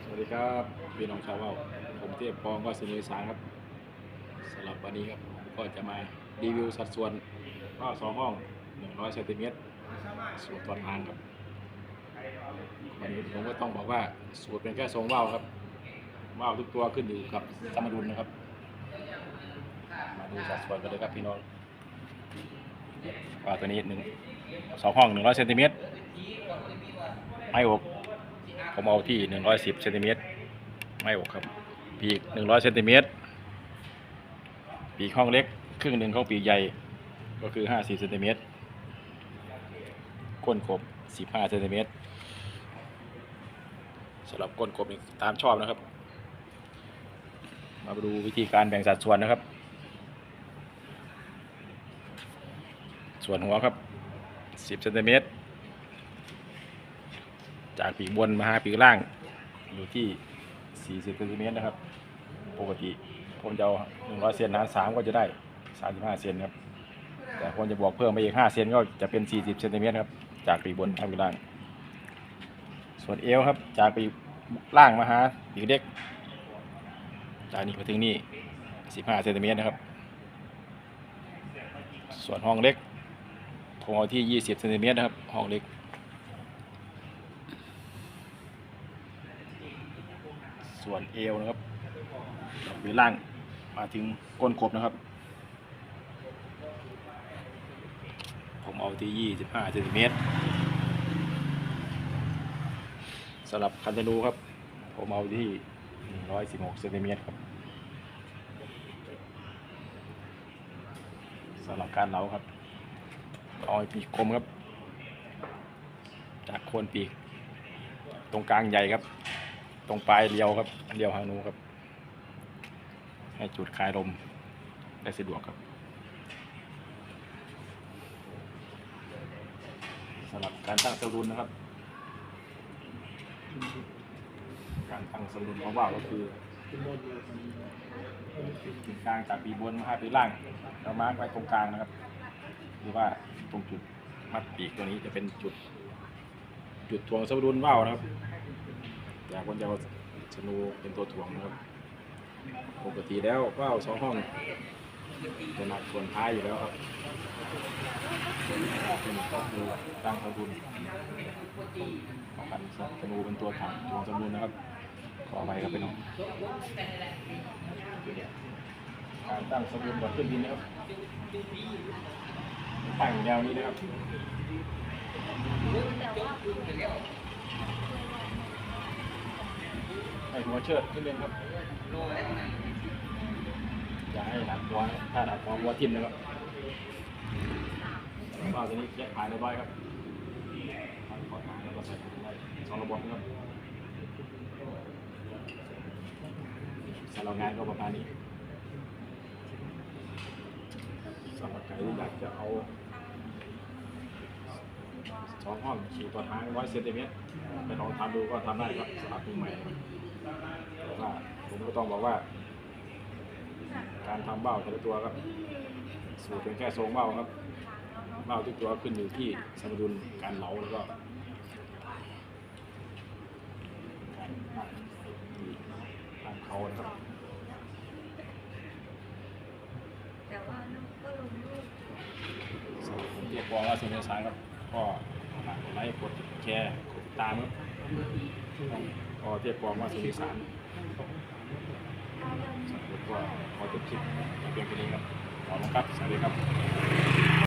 สวัสดีครับพี่น้องชาวเว้าผมเทพปองก็สนุยสารครับสำหรับวันนี้ครับผมก็จะมารีวิวสัดส่วนว่าวสองห้อง100เซนติเมตรสูตรตอนทางครับวันนี้ผมก็ต้องบอกว่าสูตรเป็นแค่ทรงว่าวครับว่าวทุกตัวขึ้นอยู่กับสมดุลนะครับ มาดูสัดส่วนกันเลยครับพี่น้องว่าวตัวนี้หนึ่งสองห้อง100เซนติเมตรไม้อก ผมเอาที่ 110เซนติเมตรไม่อกครับปีก 100เซนติเมตรปีกห้องเล็ก ครึ่งหนึ่งของปีกใหญ่ก็คือ 50เซนติเมตรก้นกบ 15เซนติเมตรสำหรับก้นกบนี่ตามชอบนะครับ มาดูวิธีการแบ่งสัดส่วนนะครับ ส่วนหัวครับ 10เซนติเมตร จากปีกบนมาหาปีกล่าง อยู่ที่ 40เซนติเมตรนะครับ ปกติผมจะเอา100เซนนะ3ก็จะได้ 35เซนครับ แต่คนจะบวกเพิ่มไปอีก 5 เซนก็จะเป็น 40เซนติเมตรครับ จากปีกบนมาปีกล่าง ส่วนเอวครับ จากปีกล่างมาหาปีกเล็ก จากนี้ไปถึงนี่ 15เซนติเมตรนะครับ ส่วนห้องเล็กผมเอาที่ 20เซนติเมตรนะครับ ห้องเล็ก ส่วนเอวนะครับหรือล่างมาถึงก้นกบนะครับ ผมเอาที่ 25เซนติเมตรสำหรับคันธนูครับ ผมเอาที่ 116เซนติเมตรครับสำหรับการเหลาครับเอาปีกกลมครับ จากโคนปีก ตรงกลางใหญ่ครับ รงปลายเรียวครับเรียวหางนูครับ ให้จุดคลายลมได้สะดวกครับสำหรับการตั้งสมดุลนะครับ การตั้งสมดุลของว่าวก็คือจุดกลางจากปีบนมาใหาปีล่างเรามาร์กไว้ตรงกลางนะครับหรือว่าตรงจุดมัดปีกตัวนี้จะเป็นจุด จุดทวงสมดุลว่าวนะครับ แต่คนจะเอาธนูเป็นตัวถ่วงนะครับ ปกติแล้วก็เอาสองห้องจะหนักส่วนท้ายอยู่แล้วครับส่วนที่หนึ่งก็คือตั้งสมดุลป้องกันธนูเป็นตัวถังถ่วงสมดุลนะครับ ขอไปครับพี่น้องการตั้งสมดุลก่อนขึ้นดินนะครับตั้งแนวนี้นะครับ ให้หัวเชิดขึ้นเลยครับอย่าให้หนักหัวถ้าหนักหัวหัวทิ่มนะครับว่าวตัวนี้แยกผานเรียบร้อยครับผ่านขอทางแล้วก็ใส่ถุงไว้สองระบบนะครับสำหรับงานก็ประมาณนี้สำหรับใครที่อยากจะเอาสองห้องขี่ตัวทางร้อยเซนติเมตรไปลองทำดูก็ทำได้ครับสำหรับมือใหม่ แต่ว่าผมก็ต้องบอกว่า การทำเบ้าแต่ละตัวครับ สูตรเป็นแค่ทรงเบ้าครับเบ้าทุกตัวขึ้นอยู่ที่สมดุลการเหลาแล้วก็การตั้งตั้งเขานะครับแต่ว่าก็ลงรูปสำหรับผมเทียบกองว่าส่วนในสายครับ ก็ฝากกดไลค์กดแชร์กดติดตามครับ พอเทียบความว่าส่วนในสารสำหรับผมก็ขอจบคลิปเพียงแค่นี้ครับขอบคุณครับสวัสดีครับ